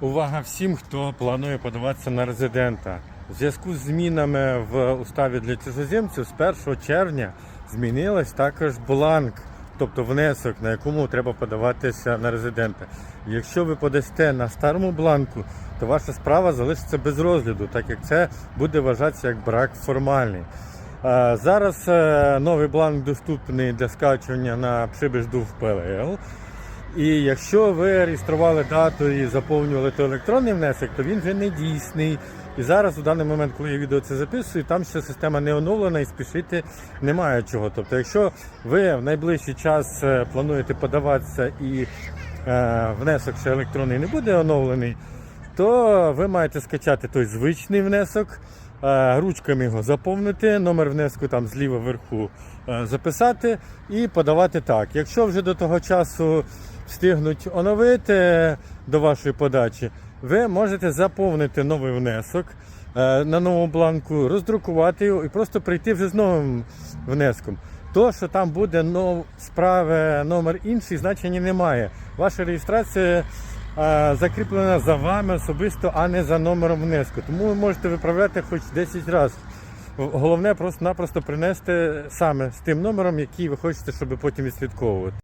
Увага всім, хто планує подаватися на резидента. В зв'язку з змінами в уставі для чужоземців з 1 червня змінилась також бланк, тобто внесок, на якому треба подаватися на резидента. Якщо ви подасте на старому бланку, то ваша справа залишиться без розгляду, так як це буде вважатися як брак формальний. Зараз е, новий бланк доступний для скачування на Пшибежду в ПЛЛ. І якщо ви реєстрували дату і заповнювали той електронний внесок, то він вже не дійсний. І зараз, у даний момент, коли я відео це записую, там ще система не оновлена і спішити немає чого. Тобто, якщо ви в найближчий час е, плануєте подаватися і е, внесок ще електронний не буде оновлений, то ви маєте скачати той звичний внесок, е, ручками його заповнити, номер внеску там зліва вверху е, записати і подавати так. Якщо вже до того часу встигнуть оновити до вашої подачі, ви можете заповнити новий внесок е, на новому бланку, роздрукувати його і просто прийти вже з новим внеском. То, що там буде нов... справи номер інший, значення немає. Ваша реєстрація е, закріплена за вами особисто, а не за номером внеску. Тому ви можете виправляти хоч 10 разів. Головне просто-напросто принести саме з тим номером, який ви хочете, щоб потім відслідковувати.